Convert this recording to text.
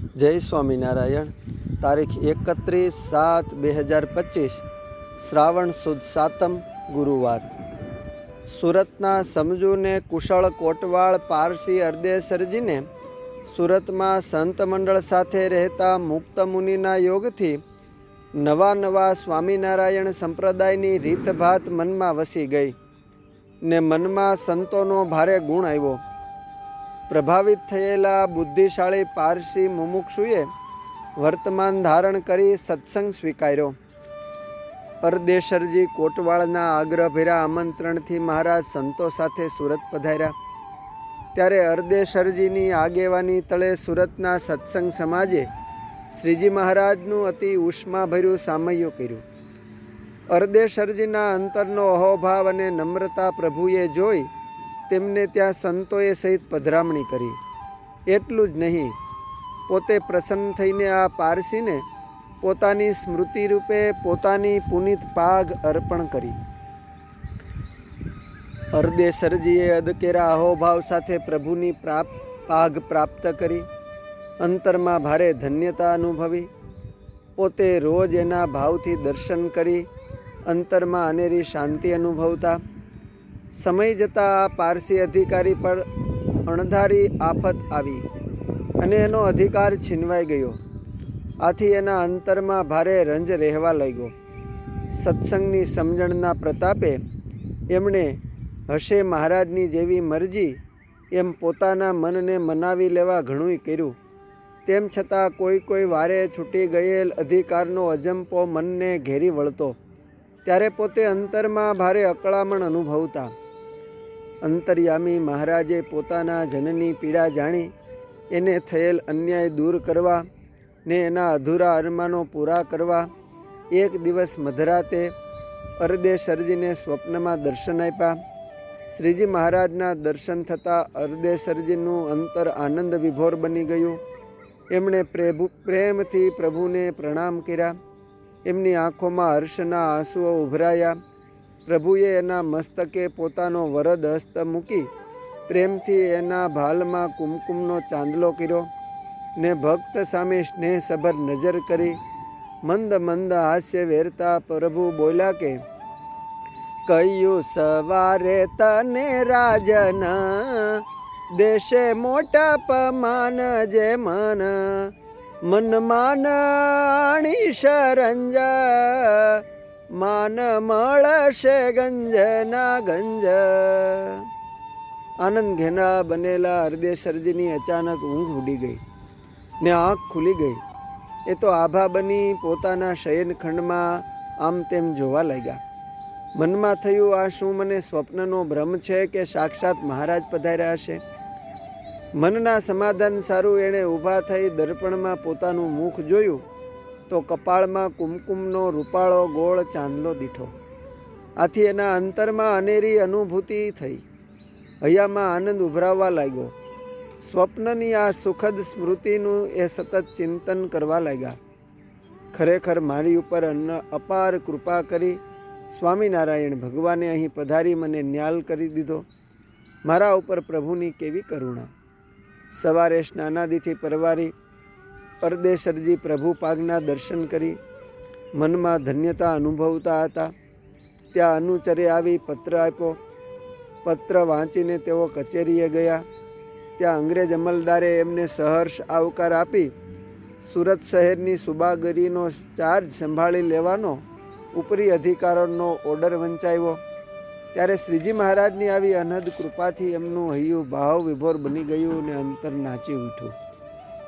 જય સ્વામિનારાયણ. તારીખ એકત્રીસ સાત બે હજાર પચીસ, શ્રાવણ સુદ સાતમ, ગુરુવાર. સુરતના સમજુને કુશળ કોટવાળ પારસી અરદેસરજીને સુરતમાં સંત મંડળ સાથે રહેતા મુક્ત મુનિના યોગથી નવા નવા સ્વામિનારાયણ સંપ્રદાયની રીતભાત મનમાં વસી ગઈ ને મનમાં સંતોનો ભારે ગુણ આવ્યો. પ્રભાવિત થયેલા બુદ્ધિશાળી પારસી મુમુક્ષુએ વર્તમાન ધારણ કરી સત્સંગ સ્વીકાર્યો. પરદેશરજી કોટવાળના આગ્રહભેરા આમંત્રણથી મહારાજ સંતો સાથે સુરત પધાર્યા. ત્યારે અરદેશરજીની આગેવાની તળે સુરતના સત્સંગ સમાજે શ્રીજી મહારાજનું અતિ ઉષ્માભર્યું સામયું કર્યું. અરદેશરજીના અંતરનો અહોભાવ અને નમ્રતા પ્રભુએ જોઈ તેમને ત્યાં સંતોએ સહિત પધરામણી કરી. એટલું જ નહીં, પોતે પ્રસન્ન થઈને આ પારસીને પોતાની સ્મૃતિ રૂપે પોતાની પુનિત પાગ અર્પણ કરી. અરદેશરજીએ અદકેરા અહોભાવ સાથે પ્રભુની પ્રાપ, પાગ પ્રાપ્ત કરી. અંતરમાં ભારે ધન્યતા અનુભવી. પોતે રોજ એના ભાવથી દર્શન કરી. અંતરમાં અનેરી શાંતિ અનુભવતા. સમય જતાં આ પારસી અધિકારી પર અણધારી આફત આવી અને એનો અધિકાર છીનવાઈ ગયો. આથી એના અંતરમાં ભારે રંજ રહેવા લાગ્યો. સત્સંગની સમજણના પ્રતાપે એમણે હશે મહારાજની જેવી મરજી એમ પોતાના મનને મનાવી લેવા ઘણું કર્યું. તેમ છતાં કોઈ કોઈ વારે છૂટી ગયેલ અધિકારનો અજંપો મનને ઘેરી વળતો. ત્યારે પોતે અંતરમાં ભારે અકળામણ અનુભવતા અંતર્યામી મહારાજે પોતાના જનની પીડા જાણી, એને થયેલ અન્યાય દૂર કરવા ને એના અધૂરા અરમાનો પૂરા કરવા, એક દિવસ મધરાતે અરદેશરજીને સ્વપ્નમાં દર્શન આપ્યા. શ્રીજી મહારાજના દર્શન થતાં અરદેશરજીનું અંતર આનંદ વિભોર બની ગયું. એમણે પ્રભુ, પ્રેમથી પ્રભુને પ્રણામ કર્યા. એમની આંખોમાં હર્ષના આંસુઓ ઉભરાયા. પ્રભુએ એના મસ્તકે પોતાનો વરદ હસ્ત મૂકી પ્રેમથી એના ભાલમાં કુમકુમનો ચાંદલો કર્યો ને ભક્ત સામે સ્નેહસભર નજર કરી મંદ મંદ હાસ્ય વેરતા પ્રભુ બોલ્યા કે, કયું સવારે તને રાજન દેશે મોટા પમાન જે મન મન શરંજ માન મળશે ગંજના ગંજ. આનંદ ઘેના બનેલા હરદેશરજીની અચાનક ઊંઘ ઉડી ગઈ ને આંખ ખુલી ગઈ. એ તો આભા બની પોતાના શયનખંડમાં આમ તેમ જોવા લાગ્યા. મનમાં થયું, આ શું મને સ્વપ્નનો ભ્રમ છે કે સાક્ષાત મહારાજ પધાર્યા હશે? મનના સમાધાન સારું એણે ઊભા થઈ દર્પણમાં પોતાનું મુખ જોયું. તો કપાળમાં કુમકુમનો રૂપાળો ગોળ ચાંદલો દીઠો. આથી એના અંતરમાં અનેરી અનુભૂતિ થઈ. હૈયામાં આનંદ ઉભરાવવા લાગ્યો. સ્વપ્નની આ સુખદ સ્મૃતિનું એ સતત ચિંતન કરવા લાગ્યા. ખરેખર મારી ઉપર અન્ન અપાર કૃપા કરી સ્વામિનારાયણ ભગવાને અહીં પધારી મને ન્યાલ કરી દીધો. મારા ઉપર પ્રભુની કેવી કરુણા. સવારે સ્નાનાદિથી પરવારી પરદેશરજી પ્રભુ પાગના દર્શન કરી, મનમાં ધન્યતા અનુભવતા હતા. ત્યાં અનુચરે આવી પત્ર આપ્યો. પત્ર વાંચીને તેઓ કચેરીએ ગયા. ત્યાં અંગ્રેજ અમલદારે એમને સહર્ષ આવકાર આપી, સુરત શહેરની સુબાગરીનો ચાર્જ સંભાળી લેવાનો ઉપરી અધિકારોનો ઓર્ડર વંચાવ્યો. ત્યારે શ્રીજી મહારાજની આવી અનહદ કૃપાથી એમનું હૈયું ભાવ વિભોર બની ગયું અને અંતર નાચી ઉઠ્યું.